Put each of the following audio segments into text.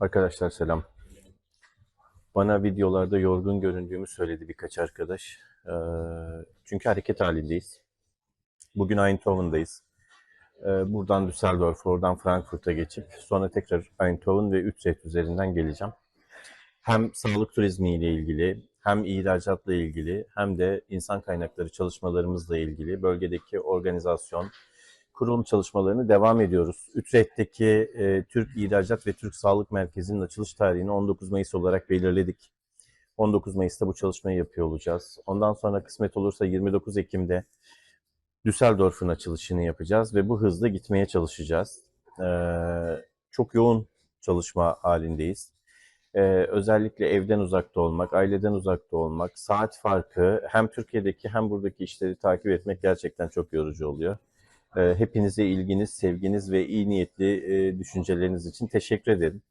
Arkadaşlar selam. Bana videolarda yorgun göründüğümü söyledi birkaç arkadaş. Ee, çünkü hareket halindeyiz. Bugün Eindhoven'dayız. Ee, buradan Düsseldorf, oradan Frankfurt'a geçip sonra tekrar Eindhoven ve Utrecht üzerinden geleceğim. Hem sağlık turizmi ile ilgili, hem ihracatla ilgili, hem de insan kaynakları çalışmalarımızla ilgili bölgedeki organizasyon, kurulum çalışmalarını devam ediyoruz. Utrecht'teki e, Türk İhracat ve Türk Sağlık Merkezi'nin açılış tarihini 19 Mayıs olarak belirledik. 19 Mayıs'ta bu çalışmayı yapıyor olacağız. Ondan sonra kısmet olursa 29 Ekim'de Düsseldorf'un açılışını yapacağız ve bu hızla gitmeye çalışacağız. Ee, çok yoğun çalışma halindeyiz. Ee, özellikle evden uzakta olmak, aileden uzakta olmak, saat farkı hem Türkiye'deki hem buradaki işleri takip etmek gerçekten çok yorucu oluyor. Ee, Hepinize ilginiz, sevginiz ve iyi niyetli e, düşünceleriniz için teşekkür ederim.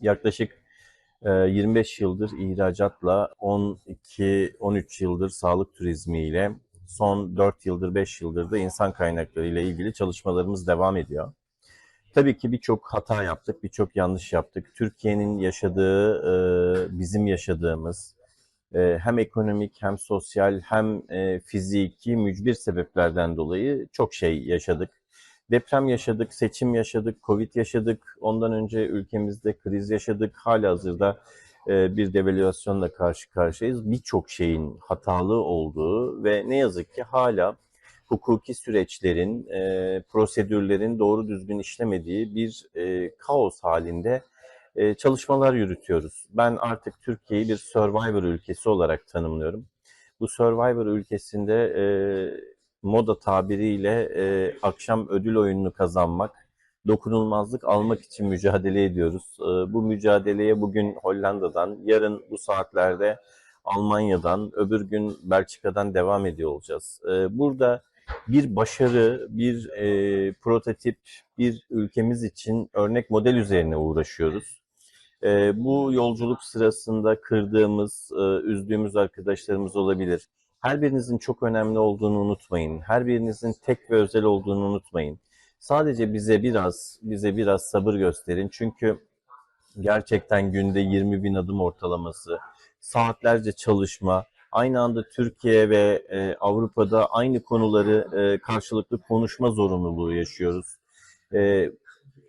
Yaklaşık e, 25 yıldır ihracatla, 12-13 yıldır sağlık turizmiyle, son 4 yıldır, 5 yıldır da insan kaynakları ile ilgili çalışmalarımız devam ediyor. Tabii ki birçok hata yaptık, birçok yanlış yaptık. Türkiye'nin yaşadığı, e, bizim yaşadığımız, e, hem ekonomik hem sosyal hem e, fiziki mücbir sebeplerden dolayı çok şey yaşadık. Deprem yaşadık, seçim yaşadık, Covid yaşadık. Ondan önce ülkemizde kriz yaşadık. Hala hazırda e, bir devalüasyonla karşı karşıyayız. Birçok şeyin hatalı olduğu ve ne yazık ki hala hukuki süreçlerin, e, prosedürlerin doğru düzgün işlemediği bir kaos halinde e, çalışmalar yürütüyoruz. Ben artık Türkiye'yi bir Survivor ülkesi olarak tanımlıyorum. Bu Survivor ülkesinde e, moda tabiriyle e, akşam ödül oyununu kazanmak, dokunulmazlık almak için mücadele ediyoruz. E, bu mücadeleye bugün Hollanda'dan, yarın bu saatlerde Almanya'dan, öbür gün Belçika'dan devam ediyor olacağız. E, burada bir başarı, bir e, prototip, bir ülkemiz için örnek model üzerine uğraşıyoruz. E, bu yolculuk sırasında kırdığımız, e, üzdüğümüz arkadaşlarımız olabilir. Her birinizin çok önemli olduğunu unutmayın. Her birinizin tek ve özel olduğunu unutmayın. Sadece bize biraz, bize biraz sabır gösterin. Çünkü gerçekten günde 20 bin adım ortalaması, saatlerce çalışma, aynı anda Türkiye ve e, Avrupa'da aynı konuları e, karşılıklı konuşma zorunluluğu yaşıyoruz. E,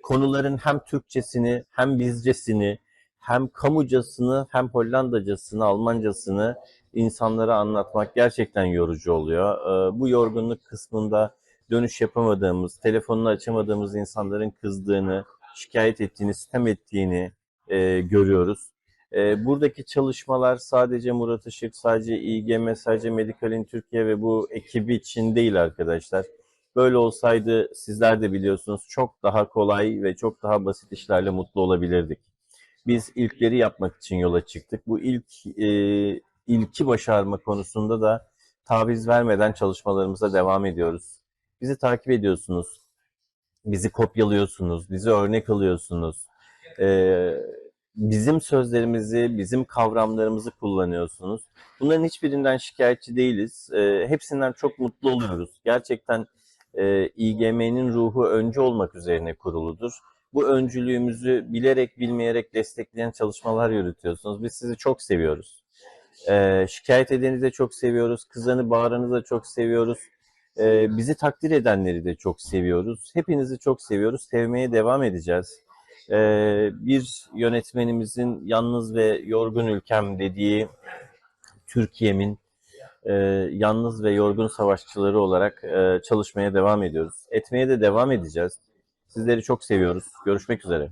konuların hem Türkçesini hem bizcesini hem kamucasını hem Hollandacasını, Almancasını insanlara anlatmak gerçekten yorucu oluyor. Ee, bu yorgunluk kısmında dönüş yapamadığımız, telefonunu açamadığımız insanların kızdığını, şikayet ettiğini, sitem ettiğini e, görüyoruz. E, buradaki çalışmalar sadece Murat Işık, sadece İGM, sadece Medikal'in Türkiye ve bu ekibi için değil arkadaşlar. Böyle olsaydı sizler de biliyorsunuz çok daha kolay ve çok daha basit işlerle mutlu olabilirdik. Biz ilkleri yapmak için yola çıktık. Bu ilk e, ilki başarma konusunda da taviz vermeden çalışmalarımıza devam ediyoruz. Bizi takip ediyorsunuz, bizi kopyalıyorsunuz, bizi örnek alıyorsunuz. E, bizim sözlerimizi, bizim kavramlarımızı kullanıyorsunuz. Bunların hiçbirinden şikayetçi değiliz. E, hepsinden çok mutlu oluyoruz. Gerçekten e, İGM'nin ruhu öncü olmak üzerine kuruludur. Bu öncülüğümüzü bilerek bilmeyerek destekleyen çalışmalar yürütüyorsunuz. Biz sizi çok seviyoruz. E, şikayet edeni de çok seviyoruz. Kızanı bağıranı da çok seviyoruz. E, bizi takdir edenleri de çok seviyoruz. Hepinizi çok seviyoruz. Sevmeye devam edeceğiz. E, bir yönetmenimizin yalnız ve yorgun ülkem dediği Türkiye'min e, yalnız ve yorgun savaşçıları olarak e, çalışmaya devam ediyoruz. Etmeye de devam edeceğiz. Sizleri çok seviyoruz. Görüşmek üzere.